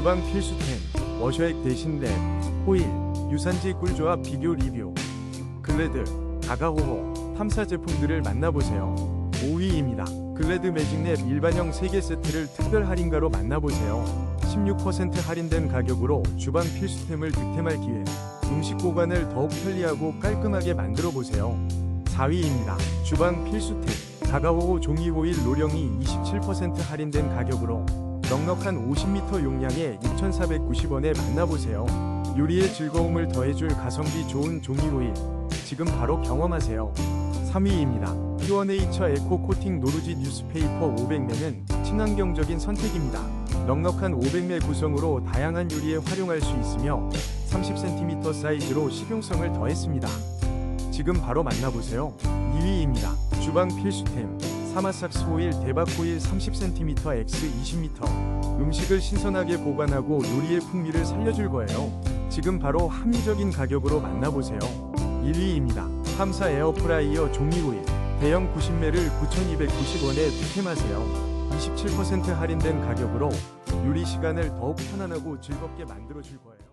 주방 필수템 워셔액 대신 랩 호일 유산지 꿀조합 비교 리뷰 글래드 다가호호 탐사 제품들을 만나보세요. 5위입니다. 글래드 매직랩 일반형 3개 세트를 특별 할인가로 만나보세요. 16% 할인된 가격으로 주방 필수템을 득템할 기회 음식 보관을 더욱 편리하고 깔끔하게 만들어 보세요. 4위입니다. 주방 필수템 다가호호 종이 호일 노령이 27% 할인된 가격으로 넉넉한 50m 용량에 6,490원에 만나보세요. 요리의 즐거움을 더해줄 가성비 좋은 종이 호일. 지금 바로 경험하세요. 3위입니다. 퓨어네이처 에코 코팅 노루지 뉴스페이퍼 500매는 친환경적인 선택입니다. 넉넉한 500매 구성으로 다양한 요리에 활용할 수 있으며 30cm 사이즈로 실용성을 더했습니다. 지금 바로 만나보세요. 2위입니다. 주방 필수템 사마삭스 호일 대박 호일 30cm x 20m 음식을 신선하게 보관하고 요리의 풍미를 살려줄 거예요. 지금 바로 합리적인 가격으로 만나보세요. 1위입니다. 함사 에어프라이어 종이 호일 대형 90매를 9,290원에 득템하세요. 27% 할인된 가격으로 요리 시간을 더욱 편안하고 즐겁게 만들어줄 거예요.